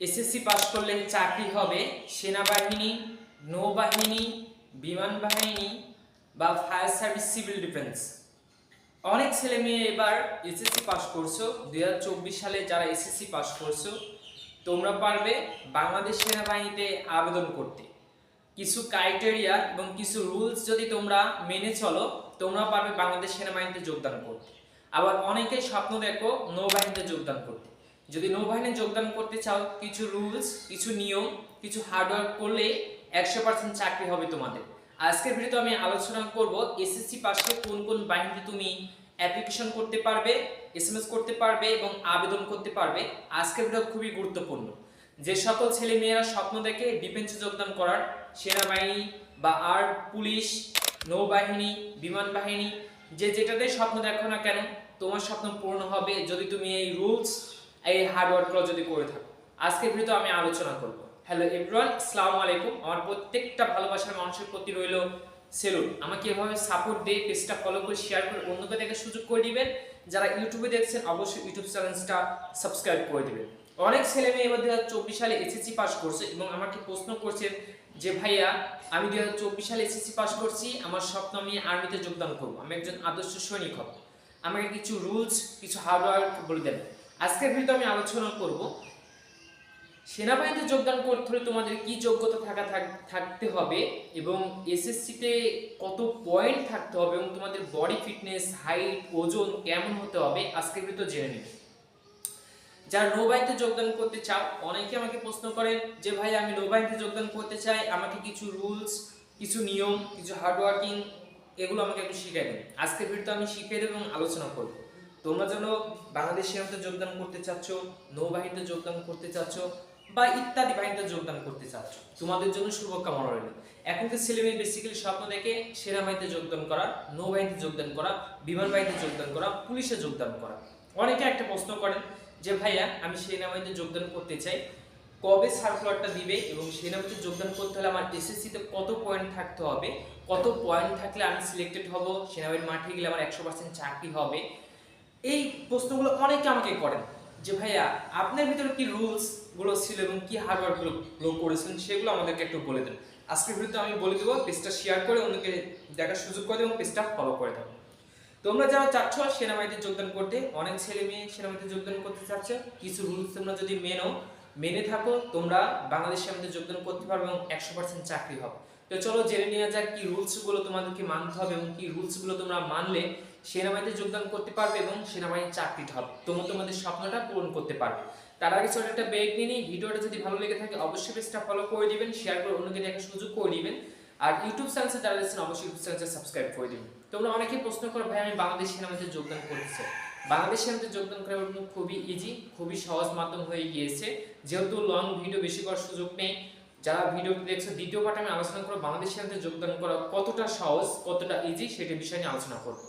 SSC pass করলে চাকরি হবে সেনাবাহিনী, নৌবাহিনী, বিমান বাহিনী বা ফায়ার সার্ভিস সিভিল ডিফেন্স অনেক ছেলে মেয়ে এবার এসএসসি পাস করছ। দু হাজার চব্বিশ সালে যারা এসএসসি পাস করছ, তোমরা পারবে বাংলাদেশ সেনাবাহিনীতে আবেদন করতে। কিছু ক্রাইটেরিয়া এবং কিছু রুলস যদি তোমরা মেনে চলো, তোমরা পারবে বাংলাদেশ সেনাবাহিনীতে যোগদান করতে। আবার অনেকেই স্বপ্ন দেখো নৌবাহিনীতে যোগদান করতে। যদি নৌবাহিনী যোগদান করতে চাও, কিছু রুলস কিছু নিয়ম, কিছু হার্ডওয়ার্ক করলে একশো পার্সেন্ট চাকরি হবে তোমাদের। আজকের ভিডিওতে আমি আলোচনা করব এসএসসি পাশে কোন কোন বাহিনীতে তুমি অ্যাপ্লিকেশন করতে পারবে এসএমএস করতে পারবে এবং আবেদন করতে পারবে। আজকের ভিডিও খুবই গুরুত্বপূর্ণ। যে সকল ছেলে মেয়েরা স্বপ্ন দেখে ডিফেন্সে যোগদান করার, সেনাবাহিনী বা আর পুলিশ, নৌবাহিনী, বিমান বাহিনী, যে যেটাতে স্বপ্ন দেখো না কেন, তোমার স্বপ্ন পূর্ণ হবে। যদি তুমি এই রুলস এই হার্ডওয়ার্কগুলো যদি করে থাকো। আজকের ভিডিওতে আমি আলোচনা করব। হ্যালো এভরিওয়ান আসসালামু আলাইকুম। আমার প্রত্যেকটা ভালোবাসার মানুষের প্রতি রইল সেলুন। আমাকে এভাবে সাপোর্ট দিয়ে পেজটা ফলো করে শেয়ার করে, অন্যকে দেখার সুযোগ করে দিবেন। যারা ইউটিউবে দেখছেন, অবশ্যই ইউটিউব চ্যানেলটা সাবস্ক্রাইব করে দিবেন। অনেক ছেলে মেয়ে এবার দু হাজার চব্বিশ সালে এসএসসি পাস করছে এবং আমাকে প্রশ্ন করছেন যে, ভাইয়া, আমি দু হাজার চব্বিশ সালে এসএসসি পাস করছি, আমার স্বপ্ন আমি আর্মিতে যোগদান করব। আমি একজন আদর্শ সৈনিক হব। আমাকে কিছু রুলস কিছু হার্ডওয়ার্ক বলে দেন আজকের ভিডিওতে আমি আলোচনা করব, সেনাবাহিনীতে যোগদান করতে হলে তোমাদের কি যোগ্যতা থাকা থাক- থাকতে হবে এবং এসএসসিতে কত পয়েন্ট থাকতে হবে এবং তোমাদের বডি ফিটনেস হাইট ওজন কেমন হতে হবে আজকের ভিডিও জেনে নিবে যারা নৌবাহিনীতে যোগদান করতে চাও, অনেকে আমাকে প্রশ্ন করেন যে ভাই, আমি নৌবাহিনীতে যোগদান করতে চাই, আমাকে কিছু রুলস কিছু নিয়ম, কিছু হার্ডওয়ার্কিং এগুলো আমাকে একটু শিখিয়ে দেন। আজকের ভিডিওতে আমি শিখিয়ে দেবো এবং আলোচনা করব। তোমরা যেন বাংলাদেশ সেনাতে যোগদান করতে চাচ্ছ, নৌবাহিনীতে যোগদান করতে চাচ্ছ, বা ইত্যাদি বাহিনীতে যোগদান করতে চাচ্ছ, তোমাদের জন্য শুভকামনা রইল। এখনকার ছেলে মেয়ে বেসিক্যালি স্বপ্ন দেখে সেনাবাহিনীতে যোগদান করা, নৌবাহিনীতে যোগদান করা, বিমান বাহিনীতে যোগদান করা, পুলিশে যোগদান করা। অনেকে একটা প্রশ্ন করেন যে, ভাইয়া, আমি সেনাবাহিনীতে যোগদান করতে চাই, কবে সার্কুলারটা দিবে এবং সেনাবাহিনীতে যোগদান করতে হলে আমার এসএসসিতে কত পয়েন্ট থাকতে হবে? কত পয়েন্ট থাকলে আমি সিলেক্টেড হব? সেনাবাহিনীর মাঠে গেলে আমার একশো পার্সেন্ট চাকরি হবে? এই প্রশ্নগুলো অনেকে আমাকে করেন যে, ভাইয়া, আপনার ভিতরে কি রুলসগুলো ছিল এবং কি হার্ডওয়ার্কগুলো করেছেন সেগুলো আমাদেরকে একটু বলে দেন। আজকের ভিডিওতে আমি বলে দেবো পেজটা শেয়ার করে অন্যকে দেখার সুযোগ করে এবং পেজটা ফলো করে দেবো। তোমরা যারা চাচ্ছ সেনাবাহিনীতে যোগদান করতে, অনেক ছেলে মেয়ে সেনাবাহিনীতে যোগদান করতে চাচ্ছে, কিছু রুলস তোমরা যদি মেনো মেনে থাকো, তোমরা বাংলাদেশ সেনাবাহিনীতে যোগদান করতে পারবে এবং একশো পার্সেন্ট চাকরি হবে। তো চলো জেনে নেওয়া যাক কি রুলসগুলো তোমাদেরকে মানতে হবে এবং কি রুলসগুলো তোমরা মানলে সেনাবাহিনীতে যোগদান করতে পারবে এবং সেনাবাহিনীর চাকরিটা হবে তোমরা তোমাদের স্বপ্নটা পূরণ করতে পারবে। তার আগে ছোট একটা ব্রেক নিয়ে নিই। ভিডিওটা যদি ভালো লেগে থাকে অবশ্যই পেজটা ফলো করে দিবেন শেয়ার করে অন্যকে দেখার সুযোগ করে দিবেন। আর ইউটিউব চ্যানেলে যারা দেখছেন, অবশ্যই ইউটিউব চ্যানেলটা সাবস্ক্রাইব করে দিবেন। তোমরা অনেকে প্রশ্ন করো, ভাই, আমি বাংলাদেশ সেনাবাহিনীতে যোগদান করতে বাংলাদেশ সেনাবাহিনীতে যোগদান জন্য খুবই ইজি খুবই সহজ মাধ্যম হয়ে গিয়েছে। যেহেতু লং ভিডিও বেশি করার সুযোগ নেই যারা ভিডিওটি দেখছ, দ্বিতীয় পার্টে আমি আলোচনা করব বাংলাদেশের যোগদান করা কতটা সহজ, কতটা ইজি সেটি বিষয় নিয়ে আলোচনা করব।